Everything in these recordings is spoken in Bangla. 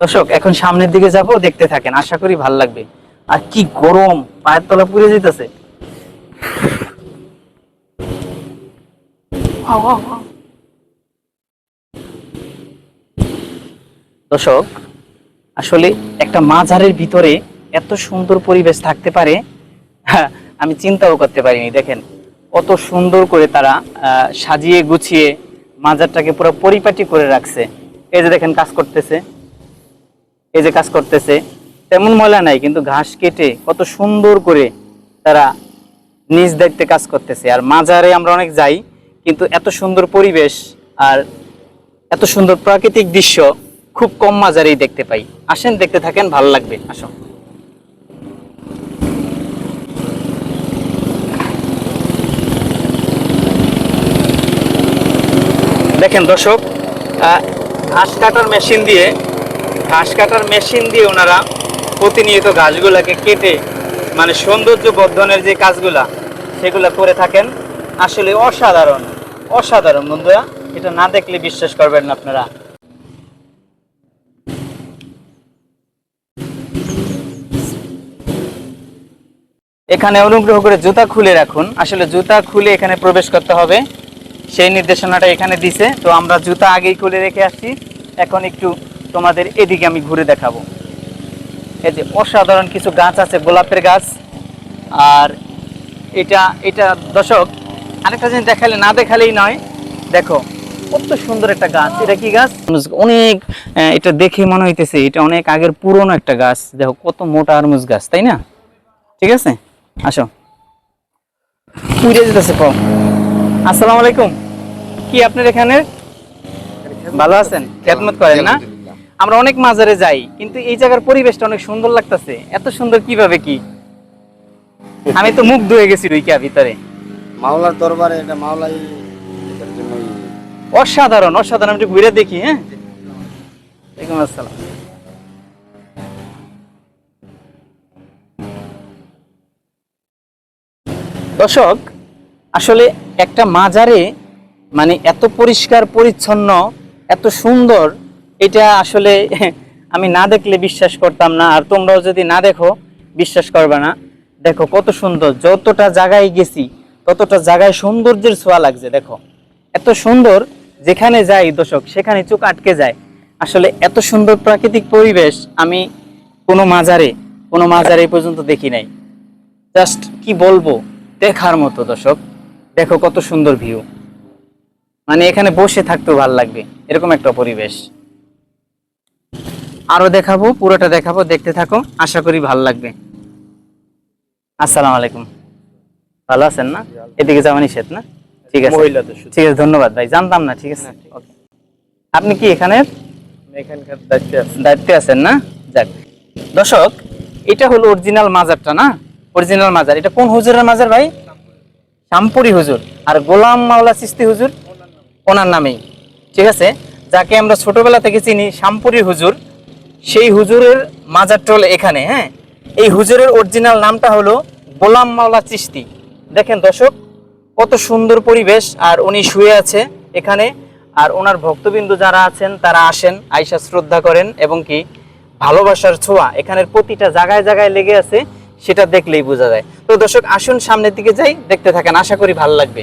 দর্শক এখন সামনের দিকে যাব দেখতে থাকেন আশা করি ভালো লাগবে। আর কি গরম পায়ের তলা পুড়ে যেতেছে। দর্শক আসলে একটা মাঝারের ভিতরে এত সুন্দর পরিবেশ থাকতে পারে হ্যাঁ, আমি চিন্তাও করতে পারিনি। দেখেন কত সুন্দর করে তারা সাজিয়ে গুছিয়ে মাজারটাকে পুরো পরিপাটি করে রাখছে। এই যে দেখেন কাজ করতেছে। এই যে কাজ করতেছে। তেমন ময়লা নাই, কিন্তু ঘাস কেটে কত সুন্দর করে তারা নিজ দায়িত্বে কাজ করতেছে। আর মাজারে আমরা অনেক যাই, কিন্তু এত সুন্দর পরিবেশ আর এত সুন্দর প্রাকৃতিক দৃশ্য খুব কম মাজারেই দেখতে পাই। আসেন, দেখতে থাকেন, ভালো লাগবে। আসো দেখেন দর্শক ঘাস কাটার মেশিন দিয়ে, ঘাস কাটার মেশিন দিয়ে ওনারা প্রতিনিয়ত ঘাসগুলাকে কেটে মানে সৌন্দর্য বর্ধনের যে কাজগুলা, সেগুলা করে থাকেন। আসলে অসাধারণ অসাধারণ বন্ধুরা। এটা না দেখলে বিশ্বাস করবেন না আপনারা। এখানে অনুগ্রহ করে জুতা খুলে রাখুন। আসলে জুতা খুলে এখানে প্রবেশ করতে হবে। সেই নির্দেশনাটা এখানে দিছে। তো আমরা জুতা আগেই খুলে রেখে আসছি। এখন একটু তোমাদের এদিকে আমি ঘুরে দেখাবো। এই যে অসাধারণ কিছু গাছ আছে, গোলাপের গাছ। আর এটা এটা দর্শক, আরেকটা জিনিস দেখালে, না দেখালেই নয়। দেখো, কত সুন্দর একটা গাছ। এটা কি গাছ? অনেক এটা দেখে মনে হইতেছে, এটা অনেক আগের পুরনো একটা গাছ। দেখো, কত মোটা আরমুজ গাছ, তাই না? ঠিক আছে? আসো। উড়ে যেতেছে, কম। আসসালামু আলাইকুম। কি আপনার এখানে? ভালো আছেন? খেদমত করেন না? আমরা অনেক মাজারে যাই কিন্তু এই জায়গার পরিবেশটা অনেক সুন্দর লাগতেছে। এত সুন্দর কীভাবে কি? আমি তো মুগ্ধ হয়ে গেছি রুইকা ভিতরে। মাওলার দরবারে এটা মাওলাই অসাধারণ অসাধারণ। একটু ঘুরে দেখি হ্যাঁ? ওয়ালাইকুম আসসালাম। দর্শক আসলে একটা মাজারে মানে এত পরিষ্কার, পরিচ্ছন্ন, এত সুন্দর, এটা আসলে আমি না দেখলে বিশ্বাস করতাম না। আর তোমরাও যদি না দেখো, বিশ্বাস করবে না। দেখো কত সুন্দর, যতটা জায়গায় গেছি, ততটা জায়গায় সৌন্দর্যের ছোঁয়া লাগছে, দেখো। এত সুন্দর, যেখানে যাই দর্শক, সেখানে চোখ আটকে যায়। আসলে এত সুন্দর প্রাকৃতিক পরিবেশ আমি কোনো মাজারে কোনো মাজারে পর্যন্ত দেখি নাই। জাস্ট কি বলব, দেখার মতো দর্শক। দেখো কত সুন্দর ভিউ মানে এখানে বসে থাকতেও ভালো লাগবে। এরকম একটা পরিবেশ। আরও দেখাবো পুরোটা দেখাবো দেখতে থাকো আশা করি ভালো লাগবে। আসসালামু আলাইকুম। ভালো আছেন না? এদিকে যাওয়া নিষেধ না? ঠিক আছে। ঠিক আছে ধন্যবাদ ভাই। জানতাম না ঠিক আছে। আপনি কি এখানে? এখানকার দায়িত্বে আছেন না? যাক। দর্শক এটা হলো অরিজিনাল মাজারটা না? অরিজিনাল মাজার। এটা কোন হুজুরের মাজার ভাই? শামপুরি হুজুর আর গোলাম মাওলা চিস্তি হুজুর, ওনার নামেই। ঠিক আছে? যাকে আমরা ছোটবেলা থেকে চিনি, শামপুরি হুজুর, সেই হুজুরের মাজারটা হলো এখানে হ্যাঁ? এই হুজুরের অরিজিনাল নামটা হলো গোলাম মাওলা চিস্তি। দেখেন দর্শক, কত সুন্দর পরিবেশ, আর উনি শুয়ে আছে এখানে, আর ওনার ভক্তবিন্দু যারা আছেন, তারা আসেন আয়সা শ্রদ্ধা করেন, এবং কি ভালোবাসার ছোঁয়া এখানের প্রতিটা জায়গায় জায়গায় লেগে আছে। সেটা দেখলেই বোঝা যায়। তো দর্শক, আসুন সামনের দিকে যাই, দেখতে থাকেন, আশা করি ভালো লাগবে।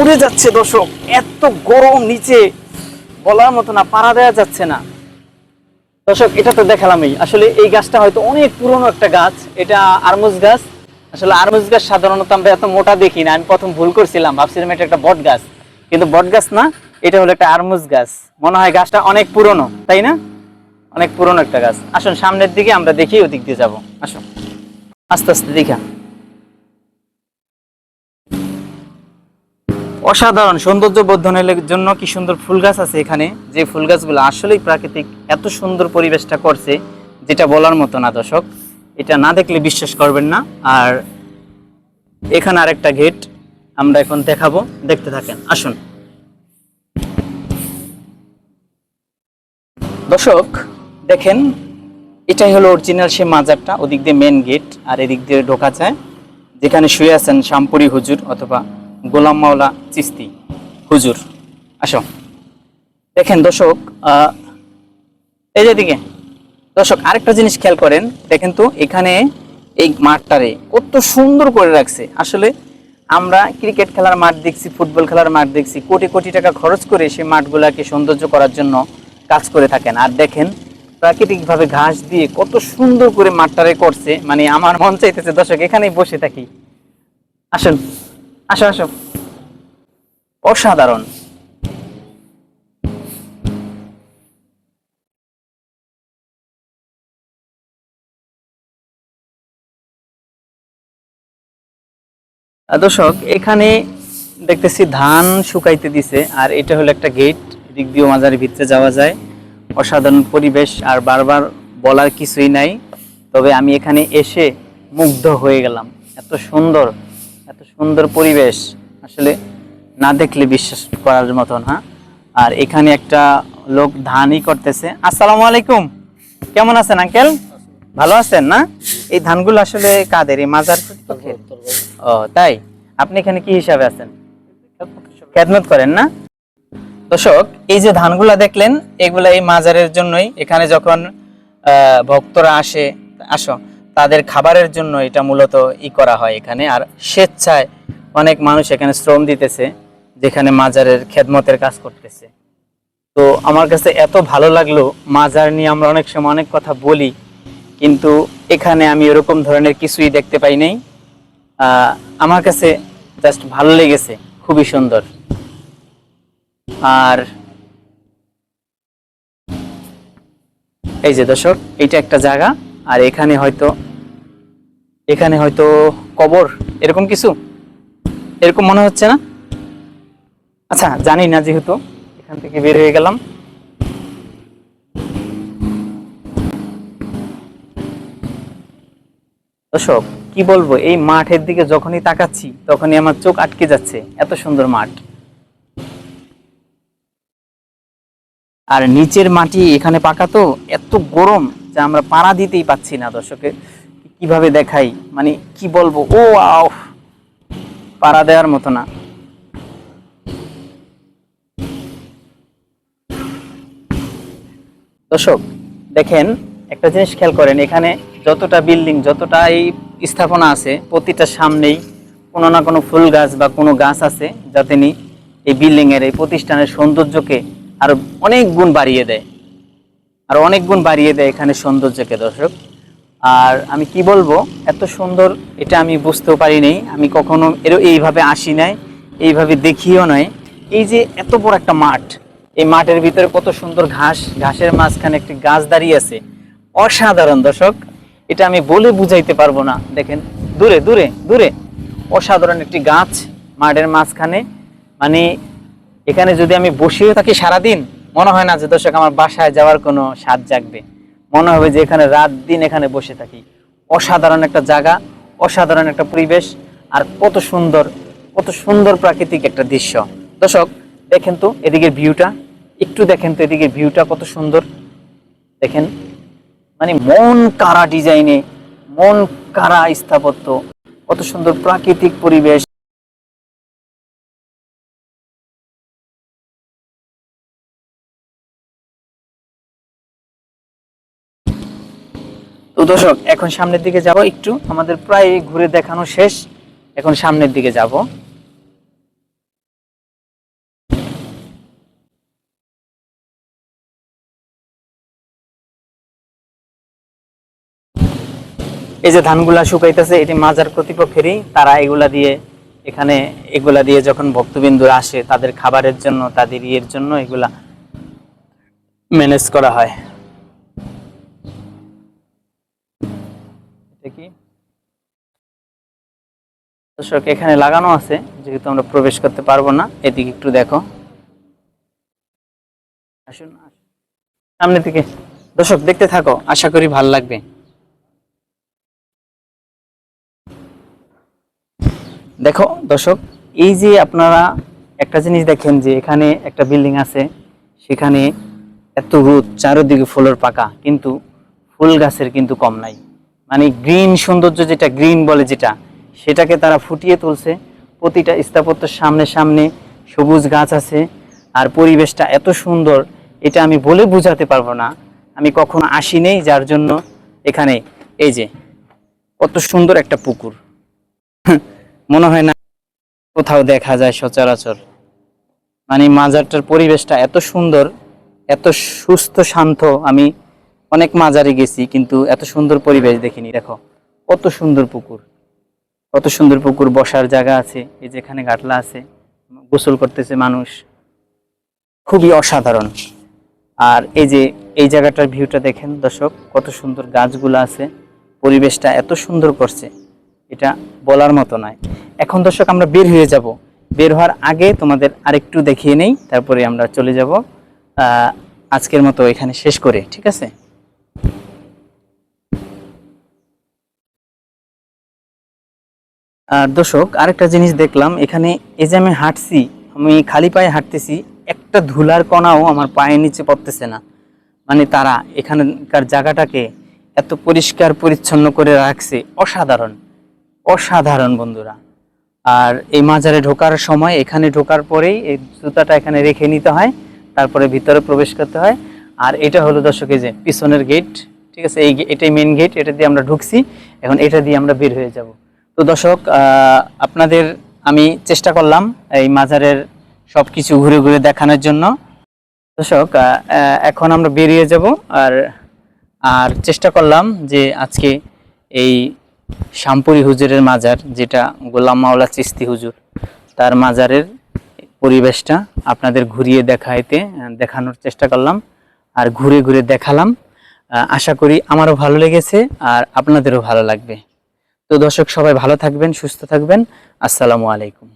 উড়ে যাচ্ছে দর্শক, এত গরম নিচে, বলার মতো না, পাড়া দেওয়া যাচ্ছে না। দর্শক, এটা তো দেখালামই। আসলে এই গাছটা হয়তো অনেক পুরনো একটা গাছ, এটা আরমুজ গাছ। আসলে আরমুজ গাছ সাধারণত আমরা এত মোটা দেখি না, আমি প্রথম ভুল করছিলাম, ভাবছিলাম এটা একটা বট গাছ। কিন্তু বট গাছ না, এটা হলো একটা আরমুজ গাছ। মনে হয় গাছটা অনেক পুরনো, তাই না? অনেক পুরনো একটা গাছ। আসুন, সামনের দিকে আমরা দেখি, ওদিক দিয়ে যাব। আসুন। আস্তে আস্তে দেখা। অসাধারণ সৌন্দর্য বর্ধনের জন্য কি সুন্দর ফুল গাছ আছে এখানে। যে ফুল গাছগুলো আসলেই প্রাকৃতিক, এত সুন্দর পরিবেশটা করছে, যেটা বলার মতো না দর্শক। এটা না দেখলে বিশ্বাস করবেন না। আর এখানে আরেকটা গেট আমরা এখন দেখাবো। দেখতে থাকেন, আসুন। দর্শক, দেখেন, এটাই হলো অরিজিনাল সে মাজারটা, ওদিক দিয়ে মেন গেট আর এদিক দিয়ে ঢোকা যায়। যেখানে শুয়ে আছেন শামপুরি হুজুর অথবা গোলাম মাওলা চিস্তি হুজুর। আসো। দেখেন দর্শক এই যে দিকে দর্শক, আরেকটা জিনিস খেয়াল করেন, দেখেন তো এখানে এই মাঠটারে কত সুন্দর করে রাখছে। আসলে আমরা ক্রিকেট খেলার মাঠ দেখছি, ফুটবল খেলার মাঠ দেখছি, কোটি কোটি টাকা খরচ করে সেই মাঠগুলাকে সৌন্দর্য করার জন্য কাজ করে থাকেন। আর দেখেন, প্রাকৃতিকভাবে ঘাস দিয়ে কত সুন্দর করে মাঠটারে করছে। মানে আমার মন চাইতেছে, দর্শক, এখানেই বসে থাকি। আসুন আসো আসো অসাধারণ। দর্শক, এখানে দেখতেছি ধান শুকাইতে দিছে, আর এটা হলো একটা গেট দিক দিয়ে মাজারের ভিতরে যাওয়া যায়। অসাধারণ পরিবেশ, আর বারবার বলার কিছুই নাই। তবে আমি এখানে এসে মুগ্ধ হয়ে গেলাম। এত সুন্দর এত সুন্দর পরিবেশ, আসলে না দেখলে বিশ্বাস করার মতো না আর এখানে একটা লোক ধানই করতেছে। আসসালামু আলাইকুম। কেমন আছেন, আঙ্কেল? ভালো আছেন না? এই ধানগুলো আসলে কাদের? এই মাজার? ও, তাই? আপনি এখানে কি হিসাবে আছেন? খেদমত করেন না? দর্শক, এই যে ধানগুলা দেখলেন, এগুলা এই মাজারের জন্যই। এখানে যখন ভক্তরা আসে, আসো, তাদের খাবারের জন্য এটা মূলত ই করা হয় এখানে। আর স্বেচ্ছায় অনেক মানুষ এখানে শ্রম দিতেছে, যেখানে মাজারের খেদমতের কাজ করতেছে। তো আমার কাছে এত ভালো লাগল, মাজার নিয়ে আমরা অনেক সময় অনেক কথা বলি। কিন্তু এখানে আমি এরকম ধরনের কিছুই দেখতে পাই নাই। আমার কাছে জাস্ট ভালো লেগেছে, খুবই সুন্দর। আর এই যে দর্শক এটা একটা জায়গা, আর এখানে হয়তো এখানে হয়তো কবর, এরকম কিছু? এরকম মনে হচ্ছে না? আচ্ছা জানি না যেহেতু, এখান থেকে বের হয়ে গেলাম। দর্শক কি বলব? এই মাঠের দিকে যখনই তাকাচ্ছি, তখনই আমার চোখ আটকে যাচ্ছে, এত সুন্দর মাঠ। আর নিচের মাটি এখানে পাকা তো, এত গরম যে আমরা পাড়া দিতেই পাচ্ছি না দর্শকে কীভাবে দেখাই? মানে কি বলব? ও, আও, পাড়া দেওয়ার মতো না। দর্শক, দেখেন একটা জিনিস খেয়াল করেন, এখানে যতটা বিল্ডিং যতটা এই স্থাপনা আছে, প্রতিটা সামনেই কোনো না কোনো ফুল গাছ বা কোনো গাছ আছে যাতে নি এই বিল্ডিংয়ের এই প্রতিষ্ঠানের সৌন্দর্যকে আরও অনেক গুণ বাড়িয়ে দেয়। আর অনেক গুণ বাড়িয়ে দেয় এখানে সৌন্দর্যকে, দর্শক। আর আমি কি বলব, এত সুন্দর, এটা আমি বুঝতেও পারিনি, আমি কখনো এর এইভাবে আসি নাই, এইভাবে দেখিও নাই। এই যে এত বড় একটা মাঠ, এই মাঠের ভিতরে কত সুন্দর ঘাস, ঘাসের মাঝখানে একটি গাছ দাঁড়িয়ে আছে অসাধারণ দর্শক। এটা আমি বলে বুঝাইতে পারব না। দেখেন, দূরে দূরে দূরে। অসাধারণ একটি গাছ মাঠের মাঝখানে। মানে এখানে যদি আমি বসেও থাকি সারাদিন, মনে হয় না যে দর্শক আমার বাসায় যাওয়ার কোনো স্বাদ জাগবে। মনে হবে যে এখানে রাত দিন এখানে বসে থাকি। অসাধারণ একটা জায়গা, অসাধারণ একটা পরিবেশ, আর কত সুন্দর কত সুন্দর প্রাকৃতিক একটা দৃশ্য। দর্শক, দেখেন তো এদিকের ভিউটা। একটু দেখেন তো এদিকের ভিউটা কত সুন্দর। দেখেন মানে মন কারা ডিজাইনে, মন কারা স্থাপত্য, কত সুন্দর প্রাকৃতিক পরিবেশ। তো দর্শক, এখন সামনের দিকে যাব একটু, আমাদের প্রায় ঘুরে দেখানো শেষ, এখন সামনের দিকে যাব। এই যে ধানগুলা শুকাইতেছে, এটি মাজার কর্তৃপক্ষেরই। তারা এগুলা দিয়ে এখানে এগুলা দিয়ে যখন ভক্তবিন্দুরা আসে, তাদের খাবারের জন্য, তাদের ইয়ের জন্য এগুলা ম্যানেজ করা হয়। দর্শক, এখানে লাগানো আছে, যেহেতু আমরা প্রবেশ করতে পারব না, এদিকে একটু দেখো। আসুন দিকে। দর্শক, দেখতে থাকো, আশা করি ভালো লাগবে। দেখো, দর্শক, এই যে আপনারা একটা জিনিস দেখেন যে এখানে একটা বিল্ডিং আছে, সেখানে এত রোদ, চারোদিকে ফুলের পাকা, কিন্তু ফুল গাছের কিন্তু কম নাই। মানে গ্রিন সৌন্দর্য যেটা, গ্রিন বলে যেটা, সেটাকে তারা ফুটিয়ে তুলছে। প্রতিটা স্থাপত্যের সামনে সামনে সবুজ গাছ আছে, আর পরিবেশটা এত সুন্দর, এটা আমি বলে বোঝাতে পারব না। আমি কখনো আসি নেই, যার জন্য এখানে এই যে, কত সুন্দর একটা পুকুর। মনে হয় না কোথাও দেখা যায় সচরাচর। মানে মাজারটার পরিবেশটা এত সুন্দর, এত সুস্থ, শান্ত। আমি অনেক মাজারে গেছি, কিন্তু এত সুন্দর পরিবেশ দেখিনি। দেখো, কত সুন্দর পুকুর। কত সুন্দর পুকুর, বসার জায়গা আছে, এই যেখানে গাটলা আছে, গোসল করতেছে মানুষ। খুবই অসাধারণ। আর এই যে, এই জায়গাটার ভিউটা দেখেন দর্শক, কত সুন্দর গাছগুলো আছে, পরিবেশটা এত সুন্দর করছে। এটা বলার মতো নয়। এখন দর্শক, আমরা বের হয়ে যাব। বের হওয়ার আগে তোমাদের আরেকটু দেখিয়ে নেই, তারপরে আমরা চলে যাব আজকের মতো এখানে শেষ করে, ঠিক আছে? আর দর্শক, আরেকটা জিনিস দেখলাম, এখানে এই যে আমি হাঁটছি, আমি খালি পায়ে হাঁটতেছি, একটা ধুলার কণাও আমার পায়ের নিচে পড়তেছে না। মানে তারা এখানকার জায়গাটাকে এত পরিষ্কার পরিচ্ছন্ন করে রাখছে, অসাধারণ অসাধারণ বন্ধুরা। আর এই মাজারে ঢোকার সময় এখানে ঢোকার পরেই এই জুতাটা এখানে রেখে নিতে হয়, তারপরে ভিতরে প্রবেশ করতে হয়। আর এটা হলো দর্শক যে পিছনের গেট ঠিক আছে? এই এটাই মেন গেট এটা দিয়ে আমরা ঢুকছি। এখন এটা দিয়ে আমরা বের হয়ে যাব। তো দর্শক আপনাদের আমি চেষ্টা করলাম এই মাজারের সব কিছু ঘুরে ঘুরে দেখানোর জন্য। দর্শক এখন আমরা বেরিয়ে যাব। আর আর চেষ্টা করলাম যে আজকে এই শামপুরি হুজুরের মাজার, যেটা গোলাম মাওলা চিস্তি হুজুর, তার মাজারের পরিবেশটা আপনাদের ঘুরিয়ে দেখাইতে, দেখানোর চেষ্টা করলাম আর ঘুরে ঘুরে দেখালাম। আশা করি আমারও ভালো লেগেছে আর আপনাদেরও ভালো লাগবে। তো দর্শক সবাই ভালো থাকবেন, সুস্থ থাকবেন। আসসালামু আলাইকুম।